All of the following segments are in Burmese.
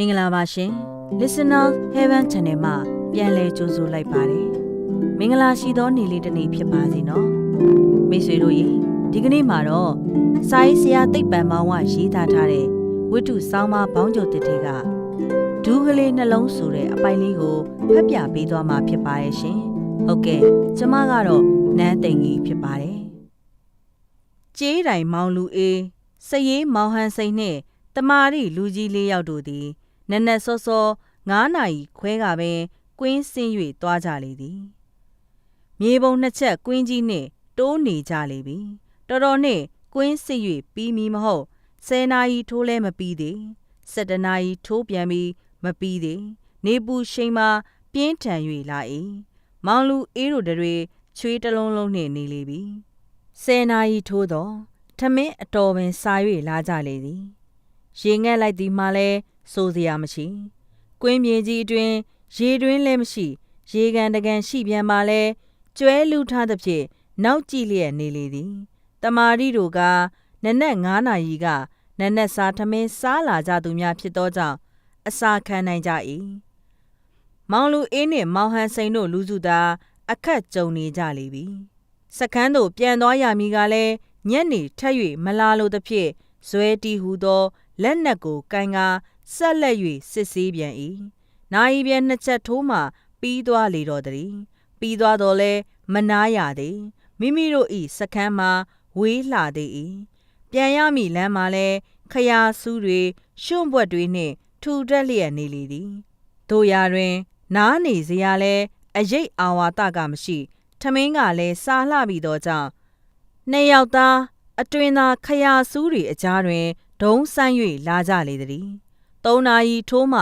မင်္ဂလာပါရှင် Listener Heaven Channel မှာပြန်လည်ကြိုဆိုလိုက်ပါတယ်မင်္ဂလာရှိသောနေ့လေးတစ်နေ့ဖြစ်ပါစေနော်မိတ်ဆွေတို့ရေဒီကနေ့မှာတော့စာရေးဆရာသိပ္ပံမောင်ဝရေးသားထားတဲ့ဝတ္ထုဆောင်းပါးဘောင်းကျုပ်တစ်ထည်ကဒူးကလေးနှလုံးဆိုတဲ့အပိုင်လေးကိုဖတ်ပြပေးသွားမှာဖြစ်ပါရဲ့ရှင်ဟုတ်ကဲ့ကျမကတော့နန်းသိန်ကြီးဖြစ်ပါတယ်ကြေးတိုင်မောင်လူအေးစရေးမောင်ဟန်စိန်နှင့်တမာရီလူကြီးလေးယောက်တို့သည် နက်နက်စောစော9နာရီခွဲကပင်ကွင်းဆင်း၍သွားကြလေသည်မြေပုံနှစ်ချက်ကွင်းကြီးနှင့်တိုးနေကြလေပြီတော်တော်နှင့်ကွင်းစစ်၍ပြီးမီမဟုတ်10နာရီထိုးလဲမပြီးသေး17နာရီထိုးပြန်ပြီးမပြီးသေးနေပူရှိန်မှာပြင်းထန်၍လာ၏မောင်လူအေးတို့တွေချွေးတလုံးလုံးနှင့်နေလေပြီ10နာရီထိုးတော့ထမင်းအတော်ပင်စာ၍လာကြလေသည်ရေငက်လိုက်သည်မှလည်း စိုးစရာမရှိ။ကွင်းမြေကြီးအတွင်းရေတွင်းလည်းမရှိ ရေကန်တကန်ရှိပြန်ပါလဲကျွဲလူထားသဖြင့်နောက်ကြည့်လျက်နေလေသည်။တမာရီတို့ကနနက်9နာရီကနနက်စားထမင်းစားလာကြသူများဖြစ်သောကြောင့်အစာခံနိုင်ကြ၏။မောင်လူအေးနှင့်မောင်ဟန်စိန်တို့လူစုသားအခက်ကြုံနေကြလေပြီ။စကန်းတို့ပြန်သွားရမည်ကလည်းညက်နေထက်၍မလာလိုသဖြင့်ဇွဲတီဟူသောလက်နက်ကိုကိုင်ကား ဆက်လက်၍စစ်ဆေးပြန်၏နိုင်ပြန်နှစ်ချက်ထိုးမှပြီးသွားလေတော့သည်ပြီးသွားတော့လဲမနာရသည်မိမိတို့ဤစခန်းမှာဝေးလှသေး၏ပြန်ရမည့်လမ်းမှာလဲခရာဆူးတွေရှွန့်ဘွက်တွေနှင့်ထူတက်လျက်နေလေသည်တို့ရာတွင် နားနေစရာလဲအရိပ်အာဝါဒကမရှိ ထမင်းကလည်းစားလှပြီတော့ကြောင့်နှစ်ယောက်သားအတွင်သာခရာဆူးတွေအကြားတွင်ဒုံဆန်း၍လာကြလေသည်။ သုံးနာရီထိုးမှ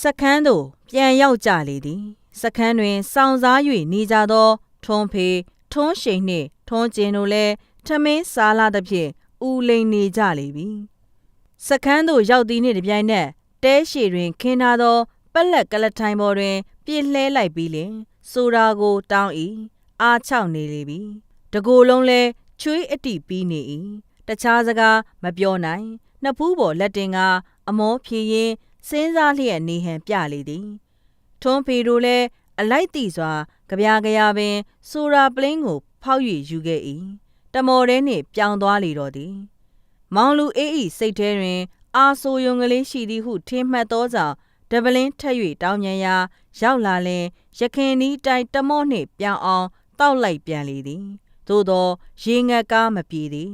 စခန်းသို့ပြန်ရောက်ကြလေသည်။စခန်းတွင်စောင့်စား၍နေကြသောထွန်းဖေထွန်းရှိန်နှင့်ထွန်းကျင်တို့လည်းထမင်းစားလာသဖြင့်ဦးလိန်နေကြလေပြီ။စခန်းသို့ရောက်သည်နှင့်တပြိုင်နက်တဲရှည်တွင်ခင်းထားသောပက်လက်ကလထိုင်ပေါ်တွင် ပြစ်လှဲလိုက်ပြီးလင်ဆိုတာကိုတောင်း၏အားချောက်နေလေပြီ။တကိုယ်လုံးလဲချွေးအတိပြီးနေ၏တခြားစကားမပြောနိုင်နှစ်ဖူးပေါ်လက်တင်က အမောဖြည်ရင်စဉ်းစားလျက်နေဟန်ပြလေသည်ထွန်းဖေတို့လည်းအလိုက်တိစွာကြပြာကြရာပင်ဆိုရာပလင်းကို ဖောက်၍ယူခဲ့၏တမော်တဲနှင့်ပြောင်းသွားလေတော့သည် မောင်လူအေးဤစိတ်ထဲတွင် အာဆိုယုံကလေးရှိသည်ဟုထင်မှတ်သောကြောင့်ဒပလင်းထက်၍တောင်းမြန်ရာရောက်လာလင်ရခင်နီးတိုင်တမော့နှင့်ပြောင်းအောင်တောက်လိုက်ပြန်လေသည်သို့သောရေငတ်ကားမပြေသည်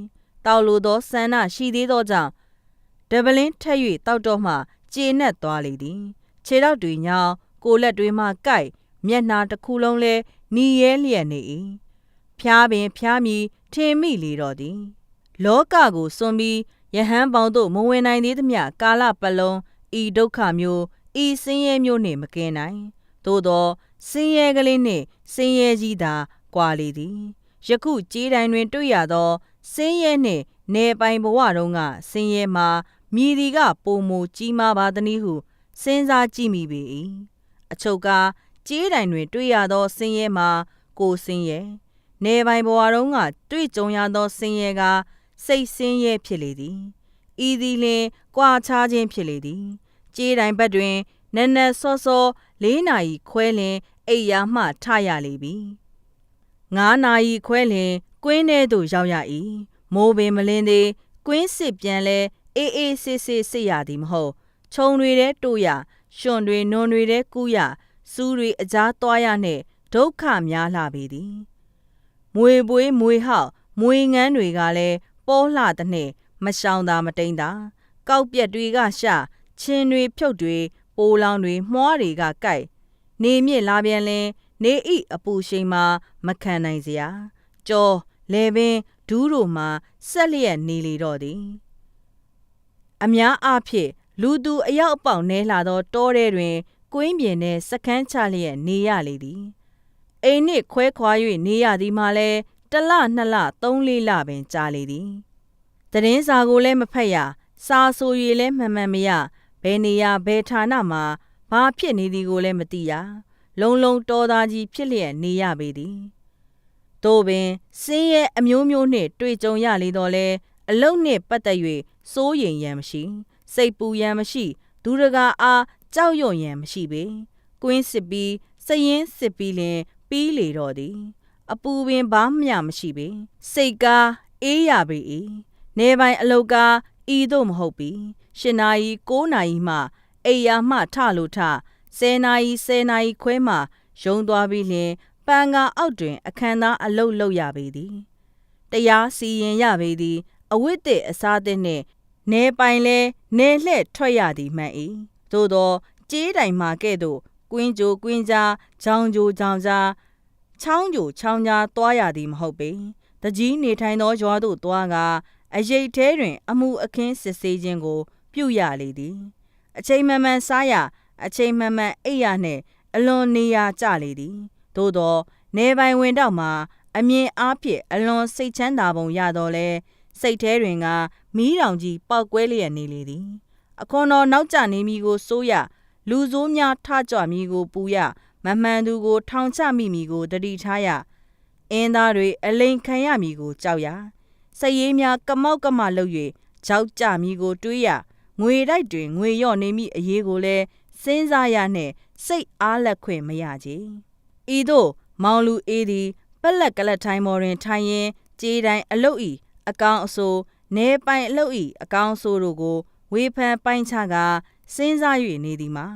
တောက်လိုသောဆန္ဒရှိသေးသောကြောင့် ဒဗလင်းထက်၍တောက်တော့မှကျေနပ်သွားလေသည်ခြေထောက်တွေညောင်းကိုလက်တွေမှကိုက်မျက်နှာတစ်ခုလုံးလဲနီရဲလျက်နေ၏ဖျားပင်ဖျားမြည်ထင်မိလေတော့သည် လောကကိုစွန့်ပြီးယဟန်ပေါင်းတို့မဝင်နိုင်သေးသမျှကာလပတ်လုံးဤဒုက္ခမျိုးဤဆင်းရဲမျိုးနှင့်မကင်းနိုင်သို့သောဆင်းရဲကလေးနှင့်ဆင်းရဲကြီးသာကွာလေသည်ယခုကြေးတိုင်းတွင်တွေ့ရသောဆင်းရဲနှင့် နေပိုင်ဘဝတုန်းကဆင်းရဲမှာမြည်ဒီကပုံမူကြီးမားပါသည်ဟုစဉ်းစားကြည့်မိပေ၏အချုပ်ကကြေးတိုင်တွင်တွေ့ရသောဆင်းရဲမှာကိုဆင်းရဲနေပိုင်ဘဝတုန်းကတွေ့ကြုံရသောဆင်းရဲကစိတ်ဆင်းရဲဖြစ်လေသည်ဤသည်လျှင်ကြွာချခြင်းဖြစ်လေသည်ကြေးတိုင်ဘက်တွင်နက်နက်စောစောလေးနာရီခွဲလင်အိယာမှထရလေပြီငါးနာရီခွဲလင်ကွင်းထဲသို့ရောက်ရ၏ မိုးပင်မလင်းသေးကွင်းစစ်ပြန်လဲအေးအေးဆေးဆေးစစ်ရသည်မဟုတ်ခြုံတွေတဲတို့ရရှင်တွေနွန်တွေတဲကူးရစူးတွေအကြားသွားရနှင့်ဒုက္ခများလှပေသည်မွေပွေးမွေဟောက်မွေငန်းတွေကလည်းပေါ်လှတဲ့နှင့်မရှောင်သာမတိန်သာကောက်ပြက်တွေကရှချင်းတွေဖြုတ်တွေပိုးလောင်တွေမွှားတွေကကိုက်နေမြင့်လာပြန်လင်နေဤအပူရှိန်မှာမခံနိုင်စရာကြောလေပင် ဒူးတို့မှဆက်လျက်နေလေတော့သည်အများအားဖြင့်လူသူအယောက်အပေါက်နဲလာသောတောထဲတွင်ကွင်းပြင်နှင့်စခန်းချလျက်နေရလေသည်အိမ်နှင့်ခွဲခွာ၍နေရသည်မှလည်းတလနှစ်လသုံးလေးလပင်ကြာလေသည်တည်င်းစာကိုလည်းမဖတ်ရစာဆို၍လည်းမှန်မှန်မရဘယ်နေရာဘယ်ဌာနမှာဘာဖြစ်နေသည်ကိုလည်းမသိရလုံလုံတော်သားကြီးဖြစ်လျက်နေရပေသည် တို့ပင်စင်းရဲ့အမျိုးမျိုးနှင့် တွေ့ကြုံရလေတော့လဲအလုတ်နှင့်ပတ်သက်၍စိုးရိမ်ရန်မရှိ စိတ်ပူရန်မရှိသူတကာအားကြောက်ရွံ့ရန်မရှိပေကွင်းစစ်ပြီးစရင်စစ်ပြီးလင်ပြီးလေတော့သည် အပူပင်ဘာမျှမရှိပေစိတ်ကားအေးရပေ၏နေပိုင်အလုတ်ကားဤသို့မဟုတ်ပြီ၈နာရီ9နာရီမှအိယာမှထလို့ထ10နာရီ10နာရီခွဲမှရုံသွားပြီးလျှင် ပန်ကာအောက်တွင် အခမ်းသားအလုတ်လုပ်ရပေသည်တရားစီရင်ရပေသည် အဝိတ္တအစားသည့်နှင့်နေပိုင်လဲနေလှဲ့ထွက်ရသည်မှန်၏သို့သောကြေးတိုင်မှာကဲ့သို့ကွင်းကြိုကွင်းကြားဂျောင်ကြိုဂျောင်ကြားချောင်းကြိုချောင်းကြားသွားရသည်မဟုတ်ပေတကြီးနေထိုင်သောရွာသို့သွားကအရိတ်ထဲတွင် အမှုအခင်းစစ်ဆေးခြင်းကို ပြုရလေသည် အချိန်မှန်မှန်စားရအချိန်မှန်မှန်အိပ်ရနှင့်အလွန်နေရာကျလေသည် သို့သောနေပိုင်ဝင်တော့မှာအမြင်အားဖြင့်အလွန်စိတ်ချမ်းသာပုံရတော့လဲစိတ်ထဲတွင်ကမီးတောင်ကြီးပောက်ကွဲလျက်နေလေသည်အခွန်တော်နောက်ကျနေမိကိုစိုးရလူဆိုးများထကြွမိကိုပူရမမှန်သူကိုထောင်ချမိမိကိုတတိထားရအင်းသားတွေအလိန်ခံရမိကိုကြောက်ရစရေးများကမောက်ကမလှုပ်၍ကြောက်ကြမိကိုတွေးရငွေတိုက်တွင်ငွေရော့နေမိအရေးကိုလည်းစဉ်းစားရနှင့်စိတ်အားလက်ခွင့်မရကြ ဤသို့မောင်လူအေးသည်ပက်လက်ကလတ်ထိုင်းမော်တွင်ထိုင်ရင်ကြေးတိုင်းအလုတ်ဤအကောင်အဆိုးနေပိုင်အလုတ်ဤအကောင်အဆိုးတို့ကိုဝေဖန်ပိုင်းချကစဉ်းစား၍နေသည်မှာ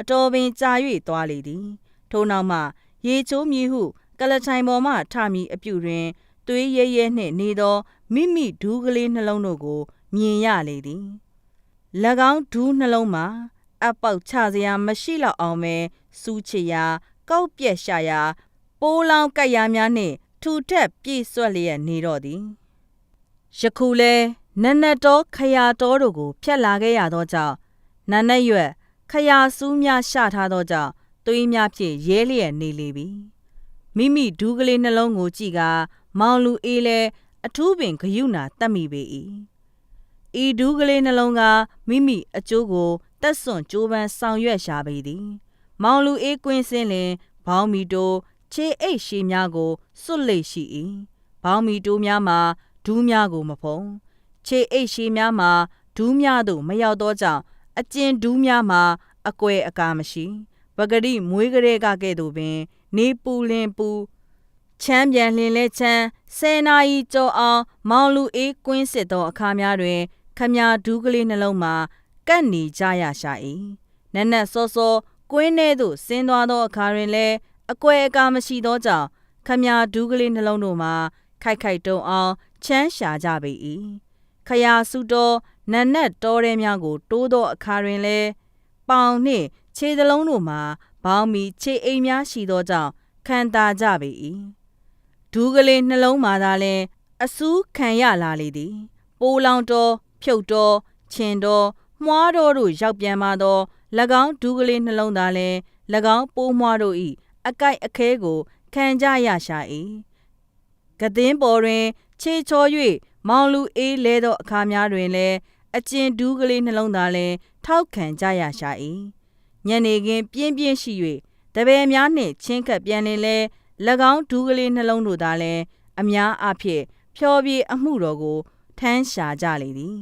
အတော်ပင်ကြာ၍သွားလေသည်ထို့နောက်မှရေချိုးမြည်ဟုကလထိုင်ပေါ်မှထမီအပြုတွင်သွေးရဲရဲနှင့်နေသောမိမိဒူးကလေးနှလုံးတို့ကိုမြင်ရလေသည်၎င်းဒူးနှလုံးမှာအပေါက်ချစရာမရှိတော့အောင်ပဲစူးချရာ ကောက်ပြက်ရှာရာ ပိုးလောင်ကြိုက်ရာများနှင့် ထူထက်ပြည့်စွက်လျက်နေတော့သည်ယခုလဲနနတ်တော်ခရာတော်တို့ကိုဖျက်လာခဲ့ရသောကြောင့်နနတ်ရွက်ခရာစူးများရှထားသောကြောင့်သွေးများဖြင့်ရဲလျက်နေလေပြီမိမိဒူးကလေးနှလုံးကိုကြည့်ကမောင်လူအေးလဲအထူးပင်ဂယုဏတတ်မိပေ၏ဤဒူးကလေးနှလုံးကမိမိအကျိုးကိုတက်စွန့်ကြိုးပမ်းဆောင်ရွက်ရှာပေသည် မောင်လူအေးကွင်းစင်းလင်ဘောင်းမီတိုခြေအိတ်ရှည်များကိုစွတ်လိတ်ရှိ၏ဘောင်းမီတိုများမှာဒူးများကိုမဖုံခြေအိတ်ရှည်များမှာဒူးများသို့မရောက်သောကြောင့်အကျဉ်ဒူးများမှာအကွယ်အကာမရှိပဂရိမွေးကလေးကကဲ့သို့ပင် နေပူလင်ပူချမ်းပြန်လျင်လဲချမ်းဆယ်နာရီကြောအောင်မောင်လူအေးကွင်းစစ်သောအခါများတွင်ခမဒူးကလေးနှလုံးမှာကပ်နေကြရရှာ၏နက်နက်စောစော ကွင်းထဲသို့ဆင်းသွားသောအခါတွင်လည်းအကွယ်အကာမရှိသောကြောင့်ခမဒူးကလေးနှလုံးတို့မှာခိုက်ခိုက်တုံအောင်ချမ်းရှာကြပေ၏ခရာစုတော်နတ်နတ်တော်ရဲများကို တိုးသောအခါတွင်လည်းပေါင်နှင့်ခြေသလုံးတို့မှာဘောင်းမီခြေအိမ်များရှိသောကြောင့်ခံတာကြပေ၏ဒူးကလေးနှလုံးမှာသာလဲအစူးခံရလာလေသည် ပိုးလောင်တော်ဖြုတ်တော်ခြင်တော်မွားတော်တို့ရောက်ပြန်มาသော၎ င်းဒူးကလေးနှလုံးသားလဲ၎င်းပိုးမွားတို့၏အကိုက်အခဲကိုခံကြရရှာ၏ကသင်းပေါ်တွင် ခြေချော်၍မောင်လူအေးလဲသောအခါများတွင်လည်းအကျင်ဒူးကလေးနှလုံးသားလဲထောက်ခံကြရရှာ၏ညနေခင်းပြင်းပြင်းရှိ၍တပည့်များနှင့်ချင်းကပ်ပြန်လင်လဲ၎င်းဒူးကလေးနှလုံးတို့သာလဲအများအဖြစ်ဖြောပြေအမှုတော်ကိုထမ်းရှာကြလေသည်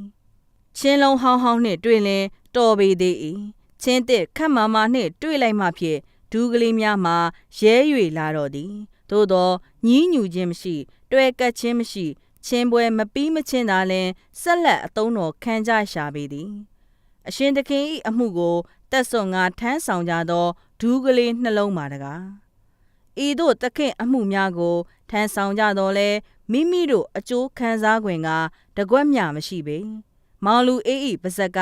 ချင်းလုံးဟောင်းဟောင်းနှင့်တွေ့လင်တော်ပေသေး၏ ချင်းတစ်ခတ်မာမာနှင့်တွေ့လိုက်မှဖြင့်ဒူးကလေးများမှာရဲ၍လာတော့သည်သို့သောညည်းညူခြင်းမရှိ တွေ့ကပ်ခြင်းမရှိ ချင်းပွဲမပြီးမချင်းသာလင်ဆက်လက်အသုံးတော်ခံကြရှာပေသည်အရှင်သခင်၏အမှုကိုတက်စွန်ငါထမ်းဆောင်ကြသောဒူးကလေးနှလုံးပါတကားဤသို့သခင်အမှုများကိုထမ်းဆောင်ကြတော်လဲမိမိတို့အကျိုးခံစား권ကတကွက်မြမရှိပေ မောင်လူအေးဤပါဇက်က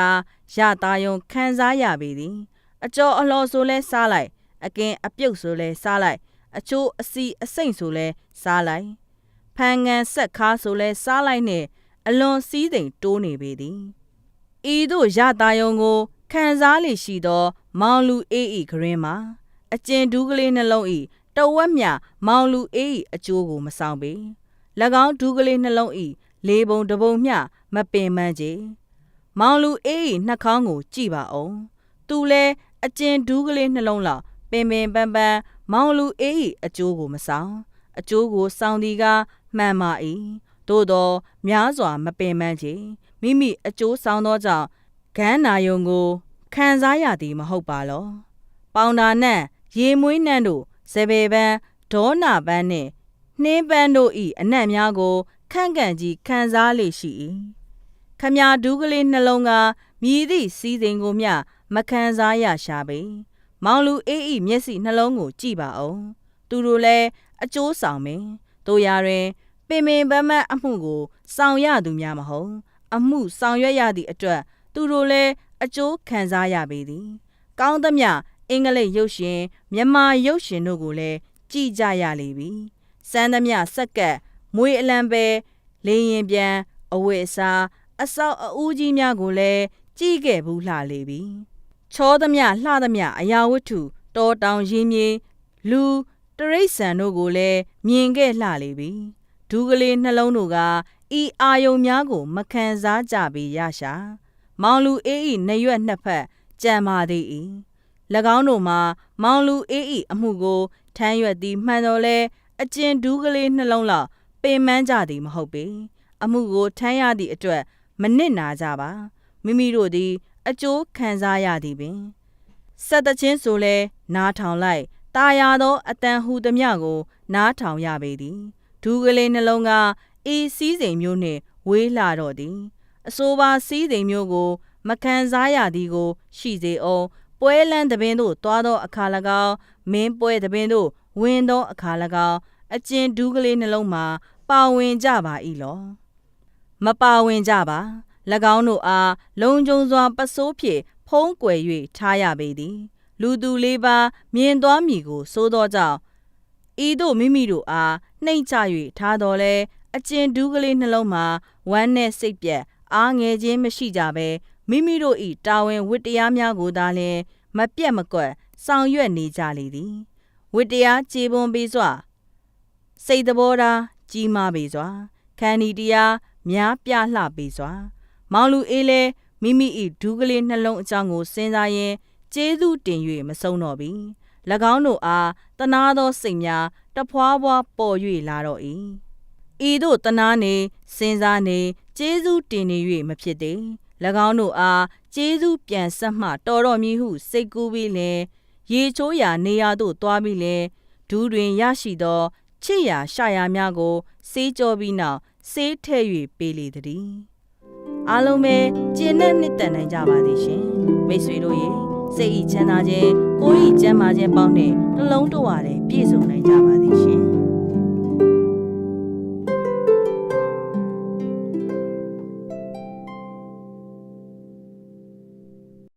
ရသားယုံခံစားရပေသည် အကျော်အလော်ဆိုလဲစားလိုက် အကင်အပြုတ်ဆိုလဲစားလိုက် အချိုးအစီအစိမ့်ဆိုလဲစားလိုက်ဖန်ငံဆက်ခါဆိုလဲစားလိုက်နဲ့အလွန်စည်းစိမ်တိုးနေပေသည်ဤသို့ရတာယုံကိုခံစားလိရှိသော မောင်လူအေးဤဂရင်မှာအကျင်ဒူးကလေးနှလုံးဤတဝက်မြမောင်လူအေးဤအကျိုးကိုမဆောင်ပေ၎င်းဒူးကလေးနှလုံးဤလေးပုံတပုံမျှ မပင်မန်းကြမောင်လူအေးဤနှာခေါင်းကို ကြည့်ပါအောင်သူလဲအကျင်ဒူးကလေးနှလုံးလောက်ပင်ပင်ပန်းပန်းမောင်လူအေးဤအကျိုးကိုမဆောင်အကျိုးကိုဆောင်သည်ကမှန်ပါ၏သို့သောများစွာမပင်ပန်းချေမိမိအကျိုးဆောင်သောကြောင့်ဂန်းနာယုံကိုခံစားရသည်မဟုတ်ပါလောပေါင်တာနန့်ရေမွေးနန့်တို့ဇပေပန်းဒေါနာပန်းနှင့်နှင်းပန်းတို့ဤအနံ့များကိုခန့်ကန်ကြီးခံစားလေရှိ၏ခ မညာဒူးကလေးနှလုံးကမြည်သည့်စီးစိမ်ကိုမျှမခံစားရရှာပေမောင်လူအေးဤမျက်စိနှလုံးကိုကြည့်ပါအောင်သူတို့လည်းအကျိုးဆောင်မင်းတို့ရာတွင်ပင်ပင်ပန်းပန်းအမှုကိုဆောင်ရသူများမဟုတ်အမှုဆောင်ရွက်ရသည့်အတွက်သူတို့လည်းအကျိုးခံစားရပေသည် ကောင်းသမျှအင်္ဂလိပ်ရုပ်ရှင်မြန်မာရုပ်ရှင်တို့ကိုလည်းကြည့်ကြရလေပြီစမ်းသမျှစက္ကက်မွေအလံပဲလေရင်ပြန်အဝတ်အစား အဆောက်အဦကြီးများကိုလည်းကြည့်ခဲ့ဘူးလှလေပြီချောသမျှလှသမျှအရာဝတ္ထုတောတောင်ရင်းမြေလူတရိษံတို့ကိုလည်းမြင်ခဲ့လှလေပြီဒူးကလေးနှလုံးတို့ကဤအာယုံများကို မခံစားကြပေရရှာ မောင်လူအေးဤနရွက်နှစ်ဖက်ကြံပါသေး၏၎င်းတို့မှာ မောင်လူအေးဤအမှုကိုထမ်းရွက်သည်မှန်တော်လဲအကျဉ်ဒူးကလေးနှလုံးလောက်ပင်ပန်းကြသည်မဟုတ်ပေအမှုကိုထမ်းရသည့်အတွက် မနစ်နာကြပါမိမိတို့သည် အကျိုးခံစားရသည်ပင်ဆက်တချင်းဆိုလဲနားထောင်လိုက်ตาရသောအတန်ဟူသည်မြကို နားထောင်ရပေသည်ဒူးကလေးနှလုံးကအေးစည်းစိမ်မျိုးနှင့်ဝေးလာတော့သည်အဆိုပါစည်းစိမ်မျိုးကို မခံစားရသည်ကို ရှိစေအောင်ပွဲလန်းသပင်သို့တွားသောအခါ၎င်းမင်းပွဲသပင်သို့ဝင်သောအခါ၎င်းအကျဉ်ဒူးကလေးနှလုံးမှာပါဝင်ကြပါ၏လော မပါဝင်ကြပါ၎င်းတို့အားလုံခြုံစွာပစိုးဖြင့်ဖုံးကွယ်၍ထားရပေသည် လူသူလေးပါမြင်သွားမည်ကိုစိုးသောကြောင့်ဤသို့မိမိတို့အားနှိမ့်ချ၍ထားတော်လဲအကျဉ်ဒူးကလေးနှလုံးမှာဝမ်းနဲ့စိတ်ပြက်အားငယ်ခြင်းမရှိကြဘဲမိမိတို့၏တာဝန်ဝတ္တရားများကိုသာလျှင်မပြတ်မကွက်ဆောင်ရွက်နေကြလေသည်ဝတ္တရားခြေပွန်ပေးစွာစိတ်တဘောထားကြီးမားပေစွာခန္ဒီတရား များပြလှပေစွာ မောင်လူအေးလဲမိမိ၏ဒူးကလေးနှလုံးအကြောင်းကိုစဉ်းစားရင်းကျေးဇူးတင်၍မဆုံးတော့ပြီ၎င်းတို့အားတနာသောစိတ်များတဖွာဖွာပေါ်၍လာတော့၏ဤသို့တနာနေစဉ်းစားနေကျေးဇူးတင်နေ၍မဖြစ်သေး၎င်းတို့အားကျေးဇူးပြန်ဆက်မှတော်တော်မည်ဟုစိတ်ကူးပြီးလင်ရေချိုးရာနေရာသို့သွားပြီးလင်ဒူးတွင်ရရှိသောချစ်ရာရှာရာများကိုစေးကြောပြီးနောက် စေးထဲ့၍ပေးလေသည်အားလုံးပဲကျင့်နဲ့နှစ်တန်နိုင်ကြပါသည်ရှင်မိတ်ဆွေတို့ရေစိတ်ဤချမ်းသာခြင်းကိုယ်ဤကျမ်းမာခြင်းပေါင်းနဲ့နှလုံးတော်ရည်ပြည့်စုံနိုင်ကြပါသည်ရှင်